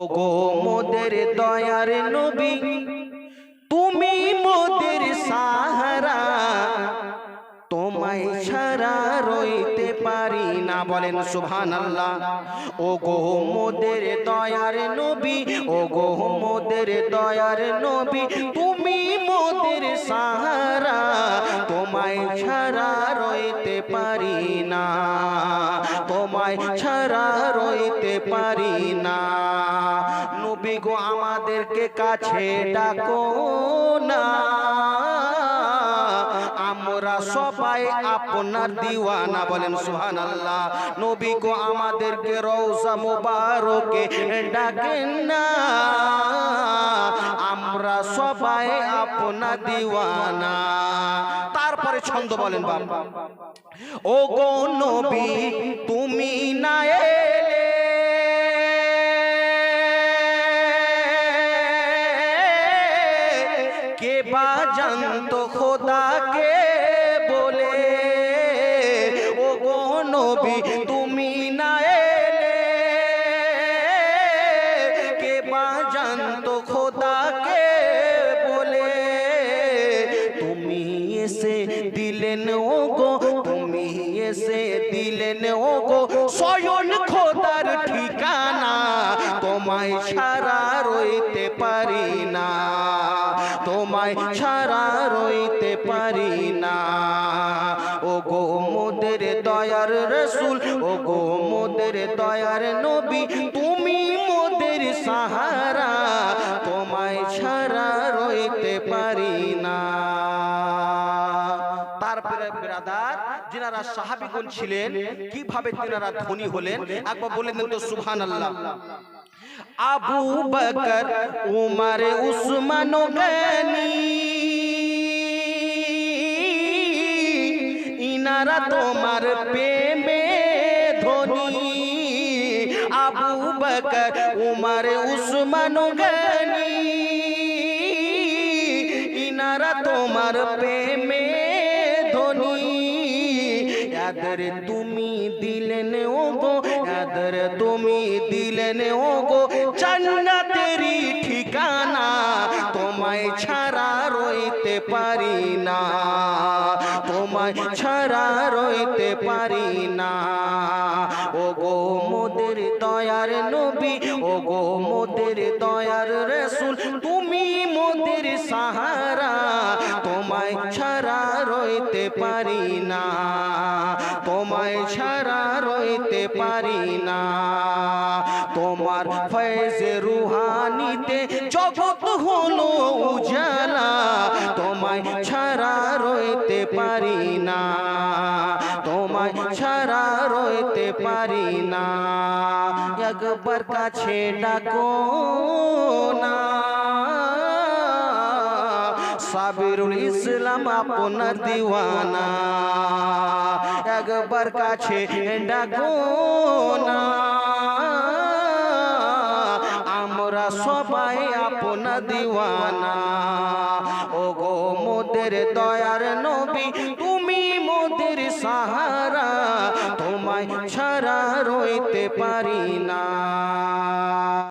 গো মোদের দয়ার নবী, তুমি মোদের সাহারা। তোমায় ছাড়া রইতে পারি না। বলেন সুভান আল্লাহ ও গো মোদের দয়ার নবী ও গো মোদের দয়ার নবী, তুমি মোদের সাহারা। তোমায় ছাড়া রইতে পারি না। তোমায় ছাড়া রইতে পারি না। নবী গো আমাদেরকে কাছে ডাকো না। আমরা সবাই আপনার দিওয়ানা বলেন সুহান আল্লাহ নবী গো আমাদেরকে রৌসা মুবারকে ডাকেন না। আমরা সবাই আপনার দিওয়ানা। তারপরে ছন্দ বলেন বাবা ও গো নবী তুমি কে বা জানতো খোদাকে বলে? ও গো নবী, তুমি না এলে? কে বা জানতো খোদাকে বলে? তুমি এসে দিলেন, ও গো, তুমি এসে দিলেন, ও গো, স্বয়ন খোদার ঠিকানা তোমায় ছাড়া রইতে পারি তোমায় ছাড়া রইতে পারি না। ও গো মোদের দয়ার রসুল ও গো মোদের দয়ার নবী, তুমি মোদের সাহারা, তোমায় ছাড়া রইতে পারি না। তারপরে ব্রাদার, যিনারা সাহাবিগুন ছিলেন, কীভাবে তিনারা ধনী হলেন, একবার বলে দেন তো সুবহান আল্লাহ আবু বকর, উমর, উসমান গনি। ইনারা তোমার প্রেমে ধনী। আবু বকর, উমর, উসমান গনি। ইনারা তোমার প্রেমে ধনী। আদর তুমি দিলেন ও গো আদর তুমি দিলেন ও গো জান্নাতেরই ঠিকানা তোমায় ছাড়া রইতে পারি না। তোমায় ছাড়া রইতে পারি না। ও গো মোদের দয়ার নবী ও গো মোদের দয়ার রসুল, তুমি মোদের সাহারা। তোমায় ছাড়া রইতে পারি না। ছাড়া পারি না। তোমার ফয়েজে রুহানিতে জগৎ হলো উজালা, তোমায় ছাড়া রইতে পারি না। তোমায় ছাড়া রইতে পারি না। একবার কাছে ডাকো না। সাবিরুল ইসলাম আপনার দিওয়ানা। একবার কাছে ডাকো না। আমরা সবাই আপনার দিওয়ানা। ও গো মোদের দয়ার নবী, তুমি মোদের সাহারা। তোমায় ছাড়া রইতে পারি